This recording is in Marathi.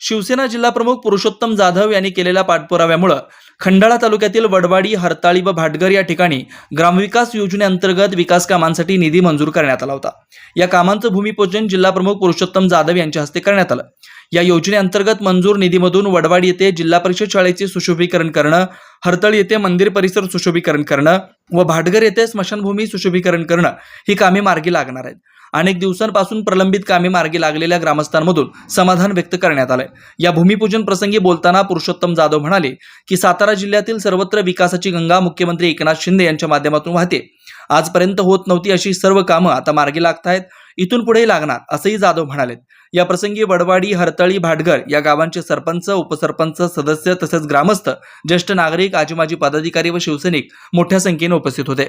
शिवसेना जिल्हाप्रमुख पुरुषोत्तम जाधव यांनी केलेल्या पाठपुराव्यामुळं खंडाळा तालुक्यातील वडवाडी हरताळी व भाटघर या ठिकाणी ग्रामविकास योजनेअंतर्गत विकास कामांसाठी निधी मंजूर करण्यात आला होता. या कामांचं भूमिपूजन जिल्हाप्रमुख पुरुषोत्तम जाधव यांच्या हस्ते करण्यात आलं. या योजनेअंतर्गत मंजूर निधीमधून वडवाडी येथे जिल्हा परिषद शाळेचे सुशोभीकरण करणं हरतळ येथे मंदिर परिसर सुशोभीकरण करणं व भाटघर येथे स्मशानभूमी सुशोभीकरण करणं ही कामे मार्गी लागणार आहेत. अनेक दिवसांपासून प्रलंबित कामे मार्गी लागलेल्या ग्रामस्थांमधून समाधान व्यक्त करण्यात आलंय. या भूमिपूजन प्रसंगी बोलताना पुरुषोत्तम जाधव म्हणाले की सातारा जिल्ह्यातील सर्वत्र विकासाची गंगा मुख्यमंत्री एकनाथ शिंदे यांच्या माध्यमातून वाहते. आजपर्यंत होत नव्हती अशी सर्व कामं आता मार्गी लागत आहेत इथून पुढेही लागणार असंही जाधव म्हणाले. या प्रसंगी वडवाडी हरतळी भाटघर या गावांचे सरपंच उपसरपंच सदस्य तसेच ग्रामस्थ ज्येष्ठ नागरिक आजी माजी पदाधिकारी व शिवसैनिक मोठ्या संख्येने उपस्थित होते.